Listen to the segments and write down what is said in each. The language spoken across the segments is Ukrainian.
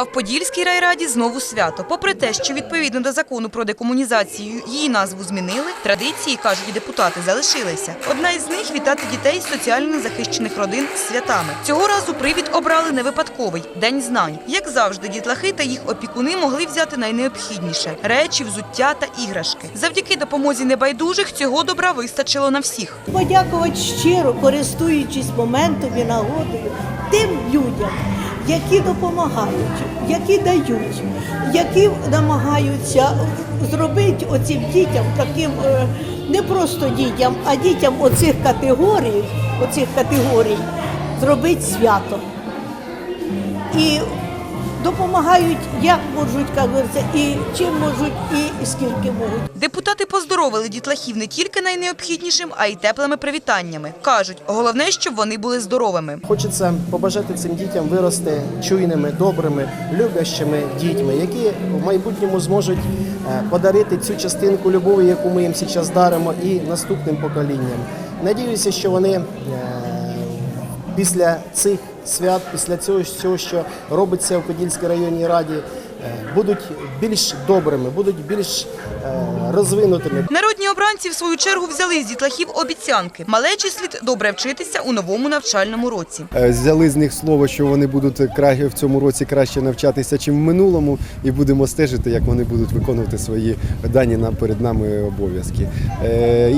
А в Подільській райраді знову свято. Попри те, що відповідно до закону про декомунізацію її назву змінили, традиції, кажуть депутати, залишилися. Одна із них вітати дітей з соціально незахищених родин з святами. Цього разу привід обрали не випадковий день знань. Як завжди, дітлахи та їх опікуни могли взяти найнеобхідніше речі, взуття та іграшки. Завдяки допомозі небайдужих цього добра вистачило на всіх. Подякувати щиро, користуючись моментом і нагодою тим людям, які допомагають, які дають, які намагаються зробити оцим дітям таким е, не просто дітям, а дітям оцих категорій, оцих категорій зробити свято. І допомагають як можуть, як говориться, і чим можуть, і скільки можуть. Депутати поздоровили дітлахів не тільки найнеобхіднішим, а й теплими привітаннями. Кажуть, головне, щоб вони були здоровими. Хочеться побажати цим дітям вирости чуйними, добрими, любящими дітьми, які в майбутньому зможуть е, подарити цю частинку любові, яку ми їм зараз даримо, і наступним поколінням. Надіюся, що вони е, після цих свят, після цього всього, що робиться в Подільській районній раді, е, будуть більш добрими, будуть більш е, розвинутими. Народні обранці в свою чергу взяли з дітлахів обіцянки. Малечі слід добре вчитися у новому навчальному році. Е, Взяли з них слово, що вони будуть в цьому році краще навчатися, чим в минулому, і будемо стежити, як вони будуть виконувати свої дані нам перед нами обов'язки.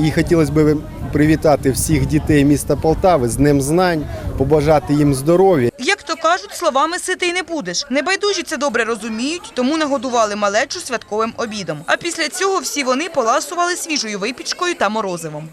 І хотілося б привітати всіх дітей міста Полтави з Днем Знань, побажати їм здоров'я. Як то кажуть, словами ситий не будеш. Небайдужі це добре розуміють, тому нагодували малечу святковим обідом. А після цього всі вони поласували свіжою випічкою та морозивом.